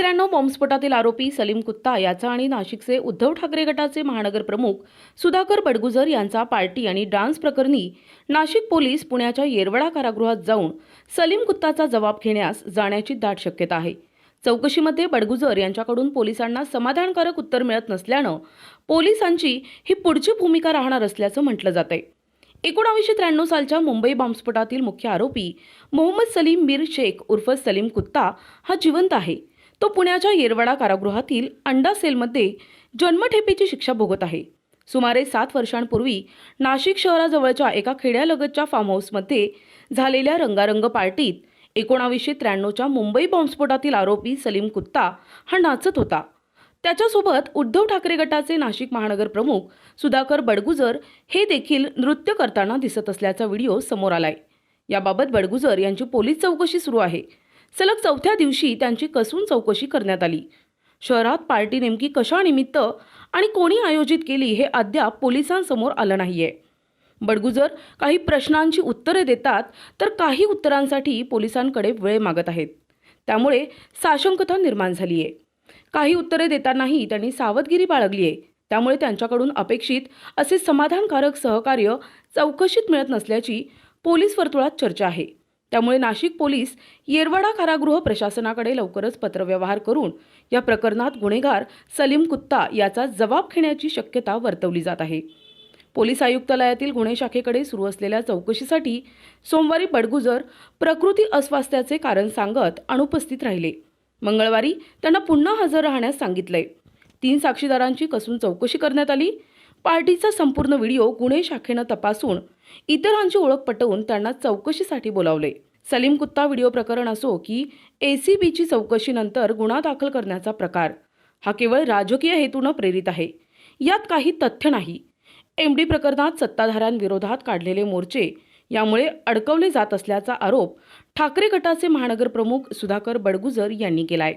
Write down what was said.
बॉम्बस्फोटातील आरोपी सलीम कुत्ता याचा आणि नाशिकचे उद्धव ठाकरे गटाचे महानगर प्रमुख सुधाकर बडगुजर यांचा पार्टी आणि डान्स प्रकरणी नाशिक पोलीस पुण्याच्या येरवडा कारागृहात जाऊन सलीम कुत्ताचा जबाब घेण्यास जाण्याची दाट शक्यता आहे. चौकशीमध्ये बडगुजर यांच्याकडून पोलिसांना समाधानकारक उत्तर मिळत नसल्यानं पोलिसांची ही पुढची भूमिका राहणार असल्याचं म्हटलं जात आहे एकोणावीसशे त्र्याण्णव सालच्या मुंबई बॉम्बस्फोटातील मुख्य आरोपी मोहम्मद सलीम मीर शेख उर्फ सलीम कुत्ता हा जिवंत आहे. तो पुण्याच्या येरवडा कारागृहातील अंडा सेलमध्ये जन्मठेपेची शिक्षा भोगत आहे. सुमारे सात वर्षांपूर्वी नाशिक शहराजवळच्या एका खेड्यालगतच्या फार्म हाऊसमध्ये झालेल्या रंगारंग पार्टीत एकोणावीसशे त्र्याण्णवच्या मुंबई बॉम्बस्फोटातील आरोपी सलीम कुत्ता हा नाचत होता. त्याच्यासोबत उद्धव ठाकरे गटाचे नाशिक महानगर प्रमुख सुधाकर बडगुजर हे देखील नृत्य करताना दिसत असल्याचा व्हिडिओ समोर आलाय. याबाबत बडगुजर यांची पोलीस चौकशी सुरू आहे. सलग चौथ्या दिवशी त्यांची कसून चौकशी करण्यात आली. शहरात पार्टी नेमकी कशानिमित्त आणि कोणी आयोजित केली हे अद्याप पोलिसांसमोर आलं नाहीये. बडगुजर काही प्रश्नांची उत्तरे देतात तर काही उत्तरांसाठी पोलिसांकडे वेळ मागत आहेत. त्यामुळे साशंकता निर्माण झाली आहे काही उत्तरे देतानाही त्यांनी सावधगिरी बाळगली आहे त्यामुळे त्यांच्याकडून अपेक्षित असे समाधानकारक सहकार्य चौकशीत मिळत नसल्याची पोलीस वर्तुळात चर्चा आहे. त्यामुळे नाशिक पोलीस येरवाडा कारागृह प्रशासनाकडे लवकरच पत्रव्यवहार करून या प्रकरणात गुन्हेगार सलीम कुत्ता याचा जबाब घेण्याची शक्यता वर्तवली जात आहे. पोलीस आयुक्तालयातील गुन्हे शाखेकडे सुरू असलेल्या चौकशीसाठी सोमवारी बडगुजर प्रकृती अस्वास्थ्याचे कारण सांगत अनुपस्थित राहिले. मंगळवारी त्यांना पुन्हा हजर राहण्यास सांगितले. तीन साक्षीदारांची कसून चौकशी करण्यात आली. पार्टीचा संपूर्ण व्हिडिओ गुन्हे शाखेनं तपासून इतरांची ओळख पटवून त्यांना चौकशीसाठी बोलावले. सलीम कुत्ता व्हिडिओ प्रकरण असो की ए सी बीची चौकशीनंतर गुन्हा दाखल करण्याचा प्रकार हा केवळ राजकीय हेतूनं प्रेरित आहे. यात काही तथ्य नाही. एम डी प्रकरणात सत्ताधाऱ्यांविरोधात काढलेले मोर्चे यामुळे अडकवले जात असल्याचा आरोप ठाकरे गटाचे महानगरप्रमुख सुधाकर बडगुजर यांनी केला आहे